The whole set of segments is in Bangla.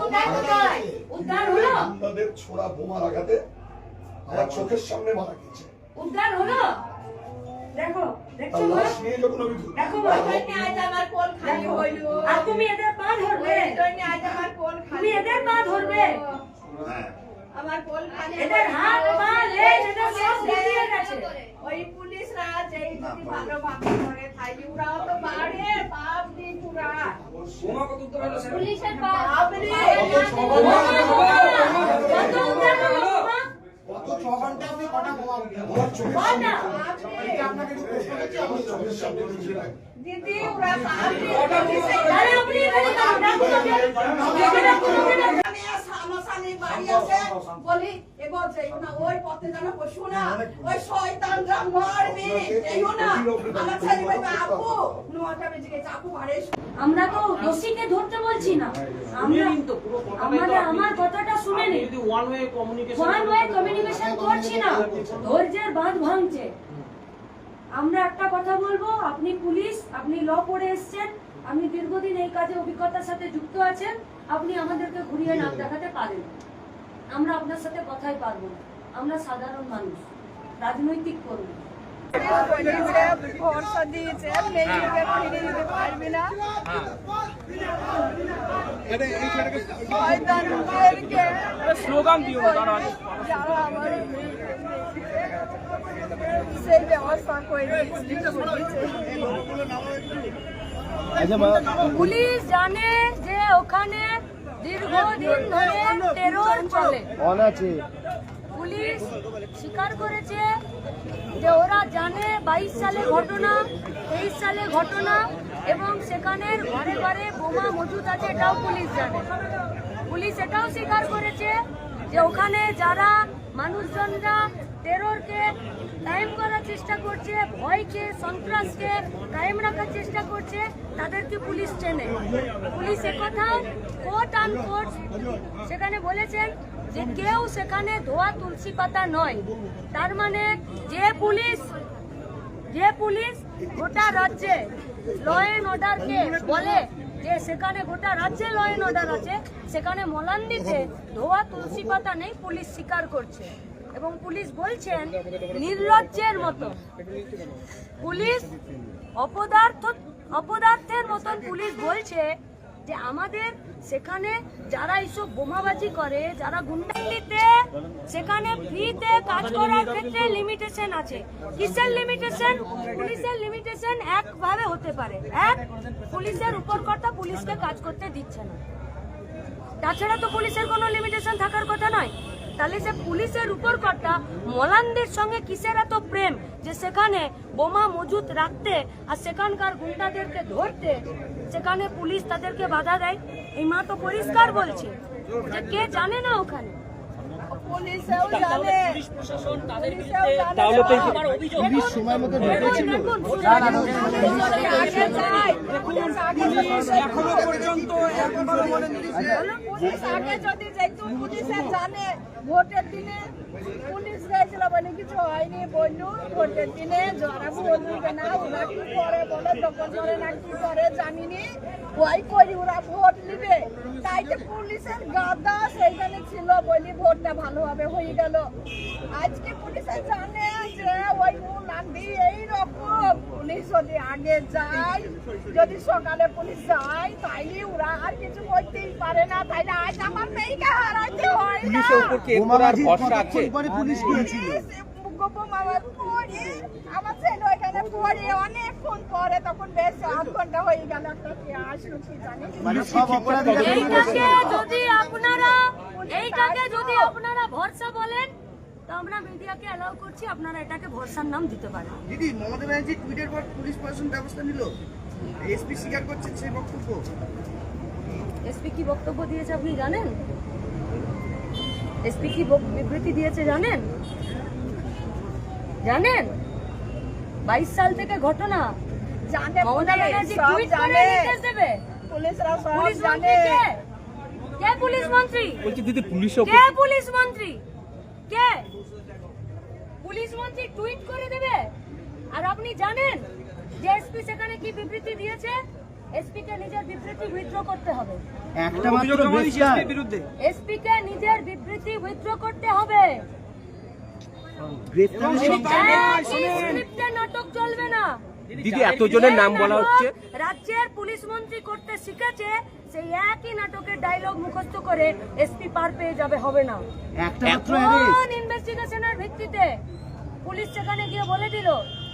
কোথায় কোথায়? উদ্ধার হলো? গুন্ডাদের ছোড়া বোমার আঘাতে আমার চোখের সামনে মারা গেছে উদ্ধার হলো? দেখো তার দেখছ মা? লাশ নিয়ে যখন আমি ঢুকি, দেখো আজ আমার কোল খালি হইল আর তুমি এদের পা ধরবে? আজ আমার কোল তুমি এদের পা ধরবে? আমার কোল খালি এদের হাত পা লেজ এদের সব বেরিয়ে গেছে। ওই পুলিশরা যেই যদি ভালো ভাবে করে থাকি ওরাও পুলিশের রে কত উদ্ধার হলো মা? আমার চোখের সামনে কটা? আমার চোখের সামনে ঢুকি নাই। দিদি ওরা বাপ রে আরে আপনি এখানে দাঁড়ান, ডাকুন ওকে। ওকে ডাকুন, ওকে ডাকুন। আমি আর সামনাসামনি বাড়ি আছে বলি এবার যাইও না ওই পথে যেন বসু না ওই শয়তানরা মারবে যাইও না আমার ছেলে বলবে আপু নোয়াটা বেজে গেছে আপু বাড়ি আমরা তো দোষীকে ধরতে বলছি না। আমরা আমাদের আমার কথাটা শুনে নিন। যদি one way communication one way communication করছি না। ধৈর্যের বাঁধ ভাঙছে। আমরা একটা কথা বলব আপনি পুলিশ আপনি ল পড়ে এসেছেন আপনি দীর্ঘদিন এই কাজে অভিজ্ঞতার সাথে যুক্ত আছেন। আপনি আমাদেরকে ঘুরিয়ে নাক দেখাতে পারেন আমরা আপনার সাথে কথাই পারব না। আমরা সাধারণ মানুষ রাজনৈতিক কর্মী। ভরসা দিয়েছে মেয়েকে ফিরে দিতে পারবি না স্লোগান দিও যারা আমার সেই ব্যবস্থা করে দিয়েছে পুলিশ জানে যে ওখানে দীর্ঘদিন ধরে টেরোর চলে। পুলিশ স্বীকার করেছে যে ওরা জানে বাইশ সালে ঘটনা তেইশ সালে ঘটনা এবং সেখানের ঘরে ঘরে বোমা মজুদ আছে এটাও পুলিশ জানে। পুলিশ এটাও স্বীকার করেছে যে ওখানে যারা মানুষজনরা টেররকে কায়েম করার চেষ্টা করছে ভয়কে সন্ত্রাসকে কায়েম রাখার চেষ্টা করছে, তাদেরকে পুলিশ চেনে। পুলিশ একথাও কোর্ট আন কোর্ট সেখানে বলেছেন যে কেউ সেখানে ধোয়া তুলসী পাতা নয়। তার মানে যে পুলিশ যে পুলিশ গোটা রাজ্যে ল অ্যান্ড অর্ডারকে বলে যে সেখানে গোটা রাজ্যে ল অ্যান্ড অর্ডার আছে, সেখানে মলান্দিতে ধোয়া তুলসী পাতা নেই, পুলিশ স্বীকার করছে। এবং পুলিশ বলছেন নির্লজ্জের মতো। পুলিশ অপদার্থ, অপদার্থের মতন পুলিশ বলছে যে আমাদের সেখানে যারা এইসব বোমাবাজি করে, যারা গুন্ডালিতে সেখানে ফ্রিতে কাজ করার ক্ষেত্রে লিমিটেশন আছে। কিসের লিমিটেশন পুলিশের লিমিটেশন একভাবে হতে পারে। এক, পুলিশের উপর কথা পুলিশকে কাজ করতে দিচ্ছে না। তাছাড়া তো পুলিশের কোনো লিমিটেশন থাকার কথা নয়। তাহলে সে পুলিশের উপর কর্তা মলানদের সঙ্গে কিসের এত প্রেম যে সেখানে বোমা মজুত রাখতে আর সেখানকার গুন্ডাদেরকে ধরতে সেখানে পুলিশ তাদেরকে বাধা দেয়? এই মা তো পরিষ্কার বলছে যে কে জানে না ওখানে। তাহলে তো পুলিশ সময় মতো যদি এখনও পর্যন্ত পুলিশ আগে যদি যেত পুলিশে জানে। ভোটের দিনে কিছু হয়নি বললু ভোটের দিনে যারা ভোট দিবে না ওরা কি করে বলে দখল করে না কি করে জানিনি ওই করি ওরা ভোট নিবে। তাই তো পুলিশের গাদা সেইখানে ছিল বলি ভোটটা ভালোভাবে হয়ে গেল। আজকে পুলিশে জানে যে ওই নান্দি এই রকম পুলিশ যদি আগে যায় যদি সকালে পুলিশ যায় তাইলে ওরা আর কিছু করতেই পারে না। তাইলে আজ আমার মেয়েকে হারাইতে হয় না। পুলিশ আমার পরে আমার ছেলে ওইখানে পরে অনেক ফোন তখন বেশ আধ ঘণ্টা হয়ে গেল একটা কে আসলো কি জানি। এইটাকে যদি আপনারা এইটাকে যদি আপনারা ভরসা বলেন তো আমরা মিডিয়াকে অ্যালাউ করছি আপনারা এটাকে ভরসার নাম দিতে পারেন। দিদি মমতা ব্যানার্জি টুইটের পর পুলিশ প্রশাসন ব্যবস্থা নিল। এসপি স্বীকার করছেন সেই বক্তব্য। এসপি কি বক্তব্য দিয়েছে আপনি জানেন? এসপি কি বিবৃতি দিয়েছে জানেন? জানেন? বাইশ সাল থেকে ঘটনা। মমতা ব্যানার্জি টুইট করে নির্দেশ দেবে। পুলিশ মন্ত্রী কে? কে পুলিশ মন্ত্রী? বলছি দিদি পুলিশ কে পুলিশ মন্ত্রী? কে? পুলিশ মন্ত্রী টুইট করে দেবে। আর আপনি জানেন যে এসপি সেখানে কি বিবৃতি দিয়েছে? এসপি কে নিজের বিবৃতি উইথড্র করতে হবে। একটা মাত্র বিরুদ্ধে। এসপি কে নিজের বিবৃতি উইথড্র করতে হবে গ্রেফতারের এবং সংখ্যা একই স্ক্রিপ্টে নাটক চলবে না। দিদি এতজনের নাম বলা হচ্ছে। রাজ্যের পুলিশ মন্ত্রী করতে শিখেছে সেই একই নাটকের ডায়লগ মুখস্থ করে এসপি পার পেয়ে যাবে হবে না। ইনভেস্টিগেশনের ভিত্তিতে পুলিশ সেখানে গিয়ে বলে দিল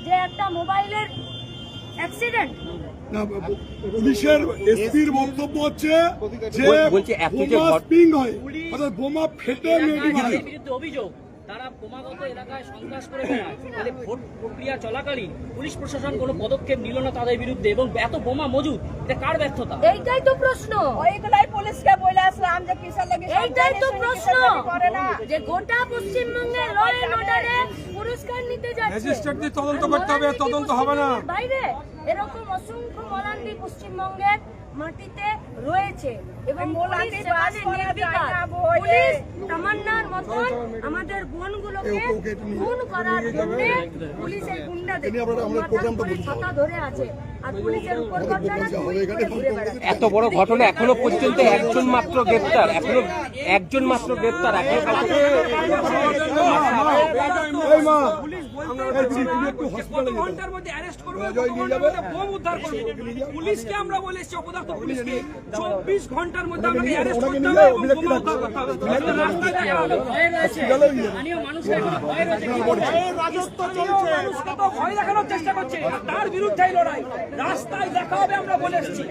যে একটা মোবাইলের অ্যাক্সিডেন্ট না, পুলিশের এসপির বক্তব্য হচ্ছে যে বল- বলছি এত যে বোমা হয় ফেটে মেয়েটি অভিযোগ তারা ক্রমাগত এলাকায় সন্ত্রাস করে ফলে। ভোট প্রক্রিয়া চলাকালীন পুলিশ প্রশাসন কোনো পদক্ষেপ নিল না তাদের বিরুদ্ধে এবং এত বোমা মজুদ এটা কার ব্যর্থতা? এইটাই তো প্রশ্ন। ওইগুলাই পুলিশকে বলে আসলাম যে কিসের লাগে এইটাই তো প্রশ্ন। যে গোটা পশ্চিমবঙ্গে ল এন্ড অর্ডারে পুরস্কার নিতে যাচ্ছে। ম্যাজিস্ট্রেটদের তদন্ত করতে হবে, তদন্ত হবে না। বাইরে। এরকম অসংখ্য মলান্ডি পশ্চিমবঙ্গের মাটিতে রয়েছে এবং পুলিশ তামান্নার মতন আমাদের বোনগুলোকে খুন করার জন্য পুলিশের গুন্ডাদের। ছাতা ধরে আছে। আর পুলিশের উপর এত বড় ঘটনা এখনও পর্যন্ত একজন মাত্র গ্রেপ্তার। এখনও একজন মাত্র গ্রেপ্তার। এখনও কত ঘণ্টার মধ্যে অ্যারেস্ট করব কত ঘণ্টার মধ্যে বোম উদ্ধার করব। পুলিশকে আমরা বলে অপদার্থ পুলিশকে চব্বিশ ঘণ্টার মধ্যে আমাকে অ্যারেস্ট করতে হবে এবং বোমা উদ্ধার হবে। দেখা ভয় দেখানোর চেষ্টা করছে। তার বিরুদ্ধে লড়াই। রাস্তায় দেখা হবে আমরা বলে এসেছি।